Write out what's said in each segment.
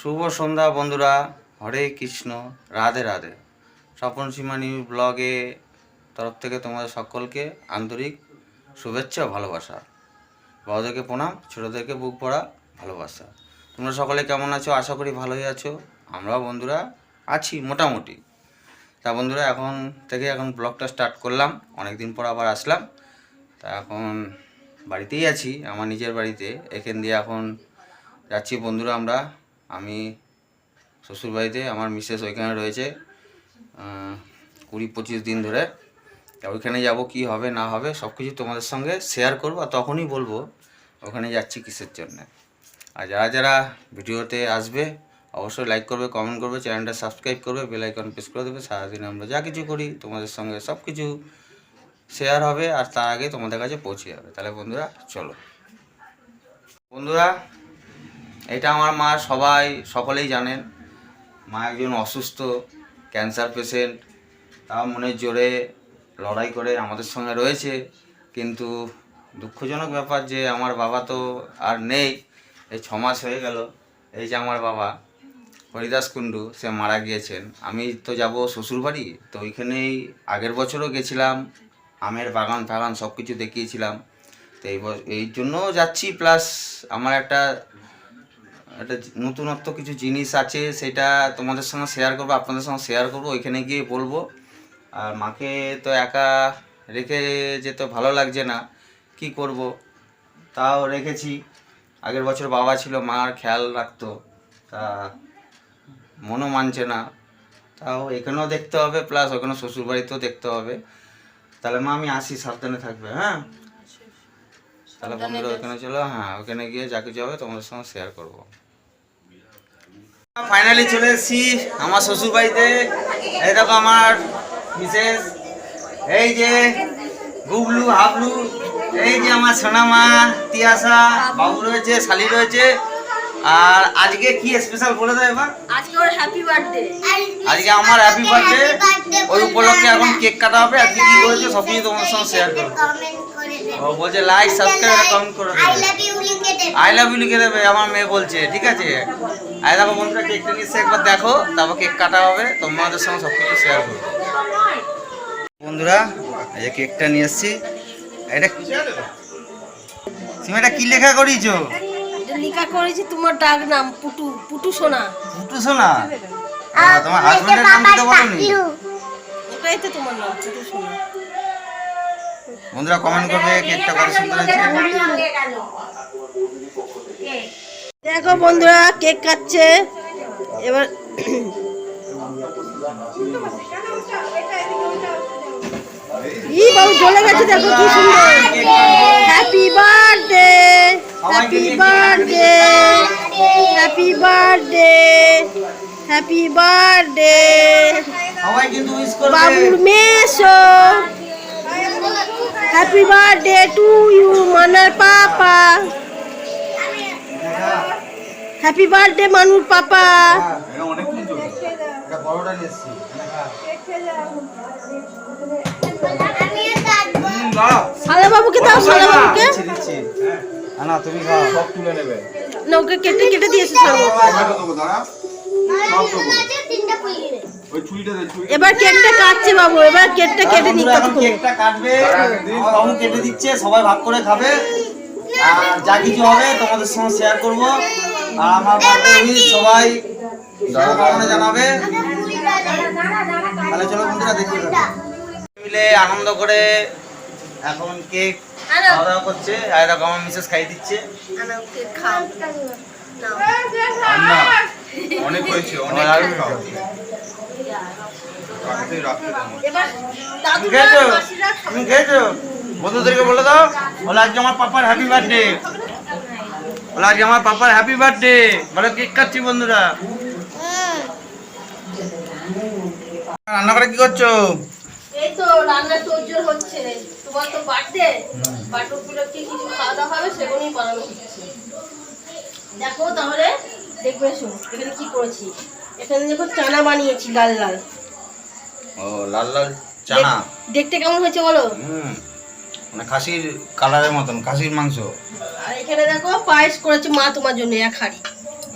শুভ সন্ধ্যা বন্ধুরা। হরে কৃষ্ণ, রাধে রাধে। স্বপন সীমা নিউজ ব্লগে তরফ থেকে তোমাদের সকলকে আন্তরিক শুভেচ্ছা ভালোবাসা। বড়দেরকে প্রণাম, ছোটোদেরকে বুক পড়া ভালোবাসা। তোমরা সকলে কেমন আছো? আশা করি ভালোই আছো। আমরাও বন্ধুরা আছি মোটামুটি। তা বন্ধুরা, এখন থেকে এখন ব্লগটা স্টার্ট করলাম। অনেক দিন পর আবার আসলাম। তা এখন বাড়িতেই আছি, আমার নিজের বাড়িতে। এখান দিয়ে এখন যাচ্ছি বন্ধুরা আমরা আমি শ্বশুরবাড়িতে, আমার মিসেস ওইখানে রয়েছে কুড়ি পঁচিশ দিন ধরে। ওইখানে যাব, কি হবে, না হবে সব কিছু তোমাদের সঙ্গে শেয়ার করব আর তখনই বলব, ওখানে যাচ্ছি কিসের জন্যে। আর যারা যারা ভিডিওতে আসবে, অবশ্যই লাইক করবে কমেন্ট করবে চ্যানেলটা সাবস্ক্রাইব করবে বেলাইকন প্রেস করে দেবে, সারাদিন আমরা যা কিছু করি, তোমাদের সঙ্গে সব কিছু শেয়ার হবে আর তার আগে তোমাদের কাছে পৌঁছে যাবে। তাহলে বন্ধুরা, চলো। বন্ধুরা এটা আমার মা সবাই, সকলেই জানেন। মা একজন অসুস্থ ক্যান্সার পেশেন্ট তাও মনের জোরে লড়াই করে আমাদের সঙ্গে রয়েছে। কিন্তু দুঃখজনক ব্যাপার যে আমার বাবা তো আর নেই, এই ছ মাস হয়ে গেল। এই যে আমার বাবা, হরিদাস কুণ্ডু, সে মারা গিয়েছেন। আমি তো যাব শ্বশুরবাড়ি, তো ওইখানেই আগের বছরও গেছিলাম, আমের বাগান ফাগান সব কিছু দেখিয়েছিলাম। তো এই এই জন্য যাচ্ছি, প্লাস আমার একটা একটা নতুনত্ব কিছু জিনিস আছে, সেটা তোমাদের সঙ্গে শেয়ার করব, আপনাদের সঙ্গে শেয়ার করব, ওইখানে গিয়ে বলব। আর মাকে তো একা রেখে যেতে ভালো লাগছে না, কি করব? তাও রেখেছি। আগের বছর বাবা ছিল, মার খেয়াল রাখতো, তা মনও মানছে না। তাও এখানেও দেখতে হবে প্লাস ওখানে শ্বশুরবাড়িতেও দেখতে হবে। তাহলে মা, আমি আসি, সাবধানে থাকবে হ্যাঁ? তাহলে বন্ধুরা, ওখানে চলো হ্যাঁ ওখানে গিয়ে যা কিছু হবে তোমাদের সঙ্গে শেয়ার করব। ফাইনালি চলে এসেছি আমার শ্বশুর বাড়িতে এই দেখো আমার বিশেষ এই যে গুবলু হাবলু, এই যে আমার সোনামা তিয়াসা বাবু রয়েছে, শালি রয়েছে। আর আজকে কি স্পেশাল বলে দেয় এবার? আজকে ওর হ্যাপি বার্থডে আজকে আমার হ্যাপি বার্থডে ওই উপলক্ষে এখন কেক কাটা হবে। আর কি কি করেছে সব কিছু তোমার সঙ্গে শেয়ার করব ও বলছে লাইক সাবস্ক্রাইব আর কমেন্ট করে দেবে। আই লাভ ইউ লিখে দেবে। আমার মেয়ে বলছে ঠিক আছে? আই দেখো বন্ধুরা কেকটা নিয়ে এসে একবার দেখো তারপর কেক কাটা হবে তোমাদের সঙ্গে সব কিছু শেয়ার করব। বন্ধুরা এই যে কেকটা নিয়ে এসেছি। এটা তুমি এটা কি লেখা করিয়েছো? লিখা করেছি তোমার ডাক নাম পুটু পুটু সোনা। ফুটু সোনা? তোমার হাজবেন্ডের নাম দিতে বলনি ওটাই তো তোমার নাম পুটু সোনা। বন্ধুরা কমেন্ট করবে কেকটা কত সুন্দর হয়েছে দেখো বন্ধুরা কেক কাটছে এবার ই বাবু জ্বলে গেছে দেখো কি সুন্দর। Happy birthday happy birthday happy birthday happy birthday বাবুর মেসো হ্যাপি বার্থডে টু ইউ মানার পাপা। হ্যাপি বার্থডে মানুর পাপা। সাদা বাবুকে দাও সাদা বাবুকে। না, তুমি খাও। সব তুলে নেবে। না ওকে কেটে কেটে দিয়েছে সাদা বাবু। এবার কেকটা কাটছে বাবু এবার কেকটা কেটে বন্ধুরা কেকটা কাটবে। বাবু কেটে দিচ্ছে সবাই ভাগ করে খাবে। আর যা কিছু হবে তোমাদের সঙ্গে শেয়ার করব। আর আমার সবাই শুভকামনা জানাবে। তাহলে চলো বন্ধুরা দেখি মিলে আনন্দ করে এখন কেক খাওয়া দাওয়া করছে আর দেখো আমার মিসেস খাই দিচ্ছে। অনেক হয়েছে অনেক আর তুমি খেয়েছো? তুমি খেয়েছো? বন্ধুদেরকে বলে দাও বলে আজকে আমার পাপার হ্যাপি বার্থডে বলে আজকে আমার পাপার হ্যাপি বার্থডে বলে কেক কাটছি বন্ধুরা। রান্না করে কি করছ? এই তো রান্না তোর হচ্ছে। তোমার তো বার্থডে বার্থডে উপলক্ষে কিছু খাওয়া দাওয়া হবে সেগুলোই বানানো হচ্ছে। দেখো তাহলে দেখবে এখানে কি করেছি? এখানে দেখো চানা বানিয়েছি লাল লাল। ও লাল লাল চানা? দেখতে কেমন হয়েছে বলো? হুম মানে খাসির কালারের মতন খাসির মাংস। আর এখানে দেখো পায়েস করেছে মা তোমার জন্য এক হাড়ি।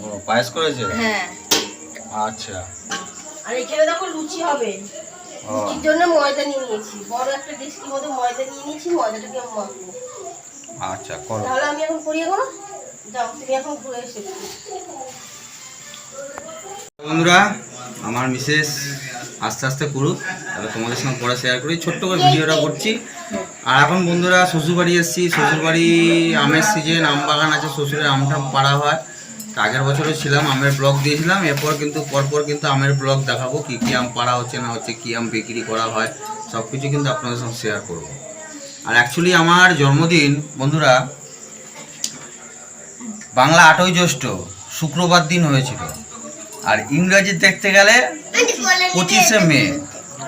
ও পায়েস করেছে? হ্যাঁ। আচ্ছা। আর এখানে দেখো লুচি হবে। লুচির জন্য ময়দা নিয়ে নিয়েছি? বড় একটা ডিস্কির মধ্যে ময়দা নিয়ে নিয়েছি ময়দাটাকে আমি মাখবো। আচ্ছা করো। তাহলে আমি এখন করিয়ে দেবো? যাও তুমি এখন ঘুরে এসে বন্ধুরা আমার মিসেস আস্তে আস্তে করুক তাহলে তোমাদের সঙ্গে পরে শেয়ার করি ছোট্ট করে ভিডিওটা করছি। আর এখন বন্ধুরা শ্বশুরবাড়ি এসেছি শ্বশুরবাড়ি আমের সিজন আম বাগান আছে শ্বশুরের আমটা পাড়া হয়। আগের বছরে ছিলাম, আমের ব্লগ দিয়েছিলাম, এরপর কিন্তু, পরপর কিন্তু আমের ব্লগ দেখাবো, কী কী আম পাড়া হচ্ছে না হচ্ছে, কী আম বিক্রি করা হয় সব কিছু কিন্তু আপনাদের সঙ্গে শেয়ার করব। আর অ্যাকচুয়ালি আমার জন্মদিন, বন্ধুরা, বাংলা আটই জ্যৈষ্ঠ, শুক্রবার দিন হয়েছিল। আর ইংরাজি দেখতে গেলে পঁচিশে মে,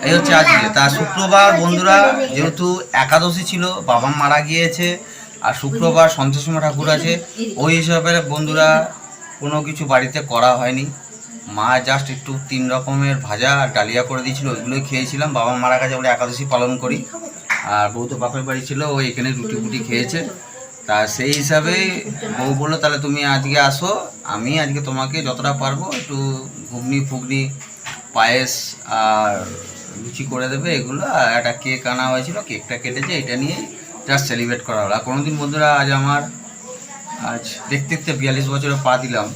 এই হচ্ছে আজকে তা শুক্রবার, বন্ধুরা, যেহেতু একাদশী ছিল, বাবা মারা গিয়েছে, আর শুক্রবার সন্তোষীমা ঠাকুর আছে, ওই হিসাবে বন্ধুরা কোনো কিছু বাড়িতে করা হয়নি। মা জাস্ট একটু তিন রকমের ভাজা আর ডালিয়া করে দিয়েছিল, ওইগুলোই খেয়েছিলাম। বাবা মারা গেছে বলে একাদশী পালন করি। আর বউ তো বাপের বাড়ি ছিল, ও এখানে রুটি ফুটি খেয়েছে। তা সেই হিসাবে বউ বলল, তাহলে তুমি আজকে আসো, আমি আজকে তোমাকে যতটা পারব একটু ঘুগনি, ফুগনি, পায়েস আর লুচি করে দেবে, এগুলো। আর একটা কেক আনা হয়েছিল, কেকটা কেটেছে, এটা নিয়ে জাস্ট সেলিব্রেট করা হলো। আর কোনোদিন বন্ধুরা, আজ আমার আজ দেখতে দেখতে বিয়াল্লিশ বছরে পা দিলাম।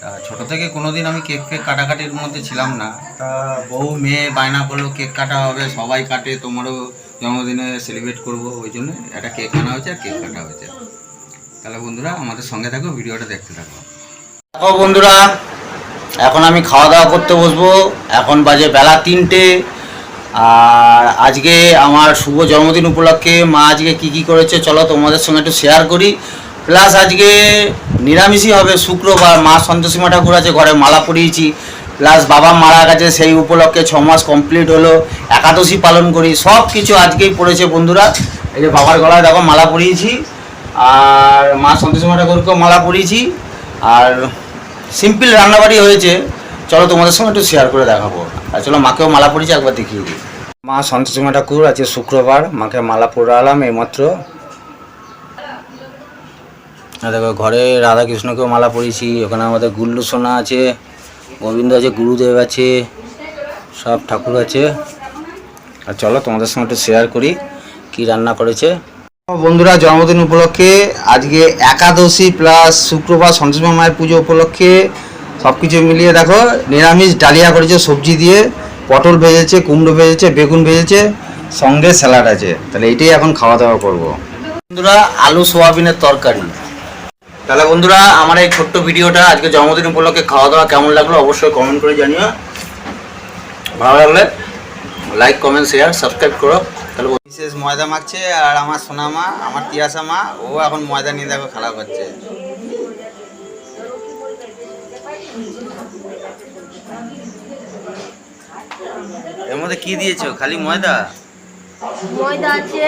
তা ছোটো থেকে কোনোদিন আমি কেক ফেক কাটাকাটির মধ্যে ছিলাম না। তা বউ, মেয়ে, বায়না করল, কেক কাটা হবে, সবাই কাটে, তোমারও জন্মদিনে সেলিব্রেট করব, ওই জন্য একটা কেক আনা হয়েছে আর কেক কাটা হয়েছে। তাহলে বন্ধুরা, আমাদের সঙ্গে থাকো, ভিডিওটা দেখতে থাকো। দেখো বন্ধুরা, এখন আমি খাওয়া দাওয়া করতে বসবো। এখন বাজে বেলা তিনটে। আর আজকে আমার শুভ জন্মদিন উপলক্ষে মা আজকে কি কি করেছে, চলো তোমাদের সঙ্গে একটু শেয়ার করি। প্লাস আজকে নিরামিষই হবে, শুক্রবার মা সন্তোষীমা ঠাকুর আছে ঘরে মালা পরিয়েছি। প্লাস বাবা মারা গেছে, সেই উপলক্ষে ছ মাস কমপ্লিট হলো, একাদশী পালন করি, সব কিছু আজকেই পড়েছে বন্ধুরা। এই যে বাবার গলায় দেখো মালা পরিয়েছি, আর মা সন্তোষীমা ঠাকুরকেও মালা পরিয়েছি, আর সিম্পল রান্নাবাড়ি হয়েছে। চলো তোমাদের সঙ্গে একটু শেয়ার করে দেখাবো। আর চলো মাকেও মালা পরিয়েছি, একবার দেখিয়ে দিই। মা সন্তোষীমা ঠাকুর আছে শুক্রবার, মাকে মালা পরালাম এইমাত্র। দেখো ঘরে রাধাকৃষ্ণকেও মালা পরিয়েছি, ওখানে আমাদের গুল্লু সোনা আছে, গোবিন্দ আছে, গুরুদেব আছে, সব ঠাকুর আছে। আর চলো তোমাদের সঙ্গে একটু শেয়ার করি কি রান্না করেছে। বন্ধুরা জন্মদিন উপলক্ষে আজকে একাদশী প্লাস শুক্রবার সন্তোষমা মায়ের পুজো উপলক্ষে সব কিছু মিলিয়ে দেখো নিরামিষ ডালিয়া করেছে, সবজি দিয়ে, পটল ভেজেছে, কুমড়ো ভেজেছে, বেগুন ভেজেছে, সঙ্গে স্যালাড আছে। তাহলে এটাই এখন খাওয়া দাওয়া করব। বন্ধুরা আলু, সোয়াবিনের তরকারি। তাহলে বন্ধুরা আমার এই ছোট্ট ভিডিওটা আজকে জন্মদিন উপলক্ষে খাওয়া দাওয়া কেমন লাগল অবশ্যই কমেন্ট করে জানিও। ভালো লাগলে লাইক কমেন্ট শেয়ার সাবস্ক্রাইব করো। তাহলে বিশেষ ময়দা মাখছে আর আমার সোনা মা আমার তিয়াসা মা ও এখন ময়দা নিয়ে দেখো খেলা করছে। এর মধ্যে কি দিয়েছ? খালি ময়দা? ময়দা আছে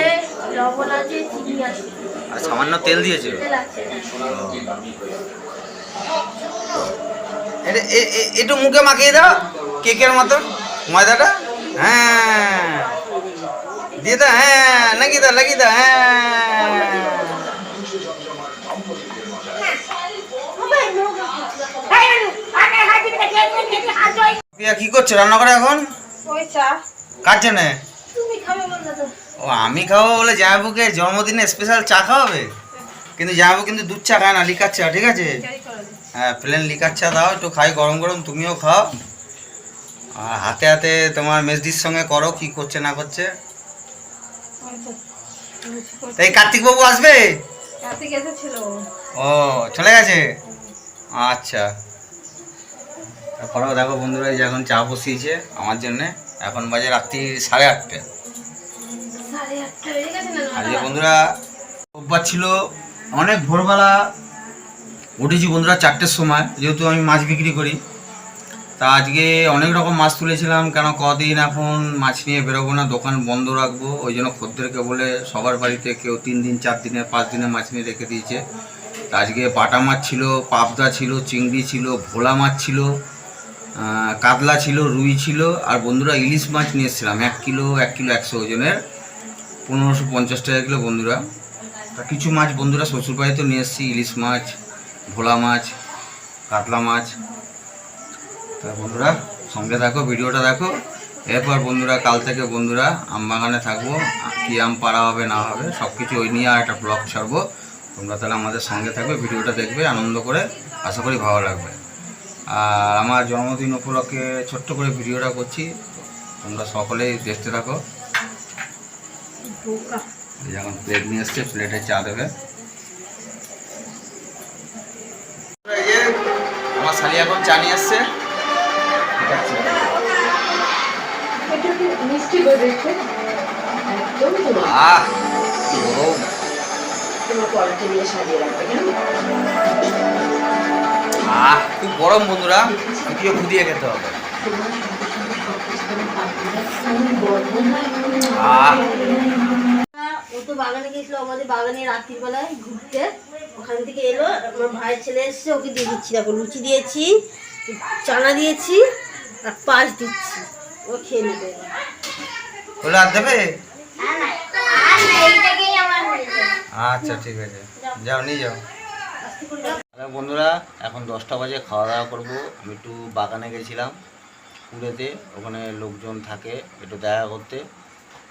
লবণ আছে চিনি আছে। আর সামান্য তেল দিয়েছ তেল আছে। এটা একটু মুখে মাখিয়ে দাও কেকের মতন ময়দাটা? হ্যাঁ। দিয়ে দাও হ্যাঁ লাগিয়ে দাও লাগিয়ে দাও হ্যাঁ। প্রিয়া কি করছ? রান্না করে এখন? ওই চা। কার জন্যে? তুমি খাবে বললে তো ও আমি খাব বলে জামাইবুকে জন্মদিনে স্পেশাল চা খাওয়াবে? কিন্তু জামাইবু কিন্তু দুধ চা খায় না লিকার চা ঠিক আছে? হ্যাঁ প্লেন লিকার চা দাও একটু খাই গরম গরম তুমিও খাও। আর হাতে হাতে তোমার মেজদির সঙ্গে করো কি করছে না করছে। তাই কার্তিক বাবু আসবে? ও চলে গেছে? আচ্ছা। তারপরে দেখো বন্ধুরা এই যে এখন চা বসিয়েছে আমার জন্যে। এখন বাজে রাত্রি সাড়ে আটটা। আজকে বন্ধুরা রোববার ছিল। অনেক ভোরবেলা উঠেছি বন্ধুরা চারটের সময়, যেহেতু আমি মাছ বিক্রি করি। তা আজকে অনেক রকম মাছ তুলেছিলাম, কেন কদিন এখন মাছ নিয়ে বেরোবো না, দোকান বন্ধ রাখব, ওই জন্য খদ্দেরকে বলে সবার বাড়িতে কেউ তিন দিন, চার দিনে, পাঁচ দিনে মাছ নিয়ে রেখে দিয়েছে। তা আজকে বাটা মাছ ছিল, পাবদা ছিল, চিংড়ি ছিল, ভোলা মাছ ছিল কাতলা ছিল, রুই ছিল, আর বন্ধুরা ইলিশ মাছ নিয়ে এসেছিলাম, এক কিলো এক কিলো একশো ওজনের। পনেরোশো পঞ্চাশ টাকা কিলো বন্ধুরা। তা কিছু মাছ বন্ধুরা শ্বশুরবাড়িতে নিয়ে এসেছি, ইলিশ মাছ, ভোলা মাছ, কাতলা মাছ। তা বন্ধুরা, সঙ্গে থাকো, ভিডিওটা দেখো। এরপর বন্ধুরা, কাল থেকে বন্ধুরা, আম বাগানে থাকব, কী আম পাড়া হবে, না হবে সব কিছু ওই নিয়ে আর একটা ব্লগ ছাড়বো। তোমরা তাহলে আমাদের সঙ্গে থাকবে, ভিডিওটা দেখবে, আনন্দ করে আশা করি ভালো লাগবে। আর আমার জন্মদিন উপলক্ষে ছোট্ট করে ভিডিওটা করছি, তোমরা সকলেই দেখতে থাকো। যখন প্লেট নিয়ে এসছে প্লেটে চা দেবে আমার শালি এখন চা নিয়ে এসছে আহ গরম। খুব গরম বন্ধুরা। ফুটিয়ে ফুটিয়ে খেতে হবে। আহ। তো বাগানে গেছিল আমাদের বাগানে রাত্রির বেলায় ঘুরতে। ওখান থেকে এলো আমার ভাইয়ের ছেলে এসছে ওকে দিয়ে দিচ্ছি দেখো লুচি দিয়েছি চানা দিয়েছি আর পাঁচ দিচ্ছি। ও খেয়ে নেবে। বলে আর দেবে আচ্ছা ঠিক আছে। যাও নিয়ে যাও। আরে বন্ধুরা এখন দশটা বাজে খাওয়া দাওয়া করব। আমি একটু বাগানে গেছিলাম কুড়েতে ওখানে লোকজন থাকে একটু দেখা করতে।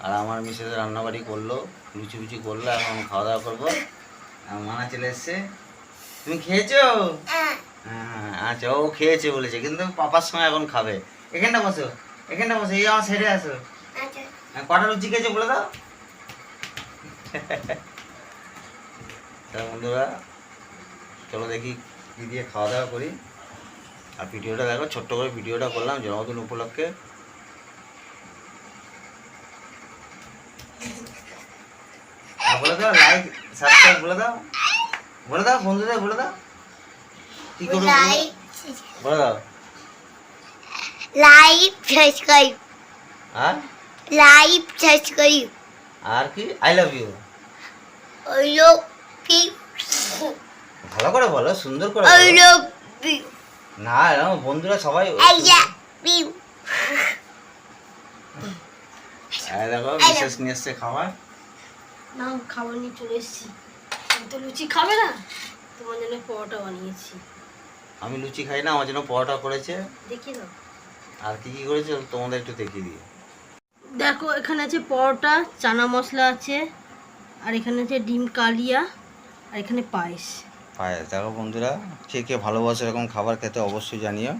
আর আমার মিসেস রান্নাবাড়ি করল লুচি ফুচি করল এখন খাওয়া দাওয়া করব। মানা চলে এসছে তুমি খেয়েছো? হ্যাঁ। আচ্ছা ও খেয়েছে বলেছে কিন্তু পাপার সময় এখন খাবে। এখানটা বসো এখানটা বসো এই আমার সেরে আসো। হ্যাঁ, কটা লুচি খেয়েছে বলে দাও। তা বন্ধুরা চলো দেখি কী দিয়ে খাওয়া দাওয়া করি। আর ভিডিওটা দেখো ছোট্ট করে ভিডিওটা করলাম জন্মদিন উপলক্ষে আর বলে দাও লাইক সাবস্ক্রাইব বলে দাও। বলে দাও বন্ধুদের বলে দাও। কি করবে বলে? দাও? লাইভ সাবস্ক্রাইব লাইভ সাবস্ক্রাইব আর কি? I love you I love you ভালো করে বলো সুন্দর করে আই লাভ ইউ না এরকম বন্ধুরা সবাই আই লাভ ইউ দেখো বিশেষ নিয়ে এসছে খাবার। না খাবার নিয়ে চলে এসেছি। তুমি তো লুচি খাবে না? তোমার জন্য পরোটা বানিয়েছি। আমি লুচি খাই না আমার জন্য পরোটা করেছে। দেখি না আর কি কি করেছে তোমাদের একটু দেখিয়ে দিই দেখো এখানে আছে পরোটা চানা মশলা আছে আর এখানে আছে ডিম কালিয়া আর এখানে পায়েস। পায়ে দেখো বন্ধুরা কে কে ভালোবাসে এরকম খাবার খেতে অবশ্যই জানিও।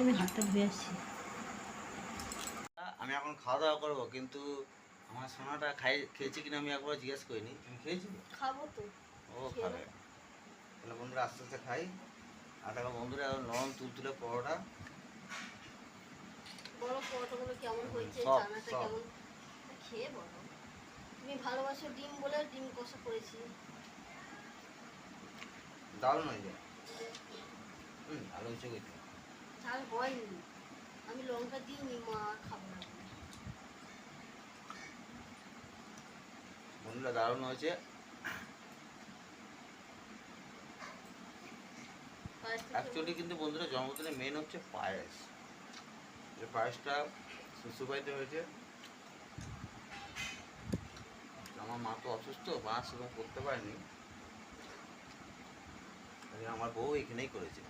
আমি হাতটা ধুয়ে আসছি। আমি এখন খাওয়া দাওয়া করব কিন্তু আমার সোনাটা খাই খেয়েছে কিনা আমি একবার জিজ্ঞেস করিনি। তুমি খেয়েছি? খাব তো। ও খাবে। তাহলে বন্ধুরা আস্তে আস্তে খাই। আর দেখো বন্ধুরা নরম তুলতুলে পরোটা। বড় পরোটাগুলো কেমন হয়েছে চানাটা কেমন? খেয়ে বলো। তুমি ভালোবাসো ডিম বলে ডিম কষা করেছি। দারুণ যায় হুম ভালো হয়েছে কিন্তু ঝাল হয়নি আমি লঙ্কা দিইনি মা খাব না। বন্ধুরা দারুণ হয়েছে। অ্যাকচুয়ালি কিন্তু বন্ধুরা জন্মদিনে মেন হচ্ছে পায়েস। যে পায়েসটা শ্বশুরবাড়িতে হয়েছে। আমার মা তো অসুস্থ মা সেরকম করতে পারেনি। আমার বউ এখানেই করেছে।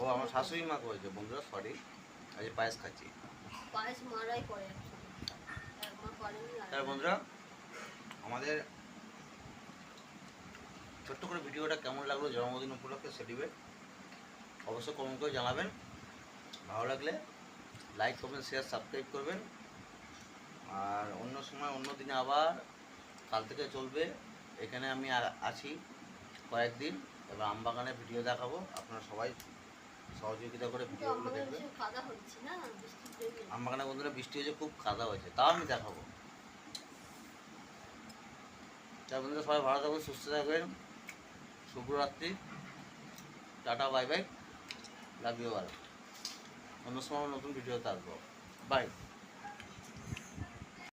ও আমার শাশুড়ি মা করেছে। বন্ধুরা সরি আজ পায়েস খাচ্ছি। পায়েস মারাই করে তাহলে বন্ধুরা আমাদের ছোট্ট করে ভিডিওটা কেমন লাগল জন্মদিন উপলক্ষে সেটিবে অবশ্যই কমেন্ট করে জানাবেন। ভালো লাগলে লাইক করবেন শেয়ার সাবস্ক্রাইব করবেন। আর অন্য সময় অন্য দিনে আবার কাল থেকে চলবে। এখানে আমি আছি কয়েকদিন। এবার আমবাগানে ভিডিও দেখাবো। আপনারা সবাই সহযোগিতা করে ভিডিওগুলো দেখবেন। আমবাগানে বন্ধুরা বৃষ্টি হয়েছে খুব কাদা হয়েছে। তাও আমি দেখাবো। তা বন্ধুরা, সবাই ভালো থাকবেন সুস্থ থাকবেন শুভরাত্রি। Tata, bye bye. Love you all অন্য সময় নতুন ভিডিওতে আসব। বাই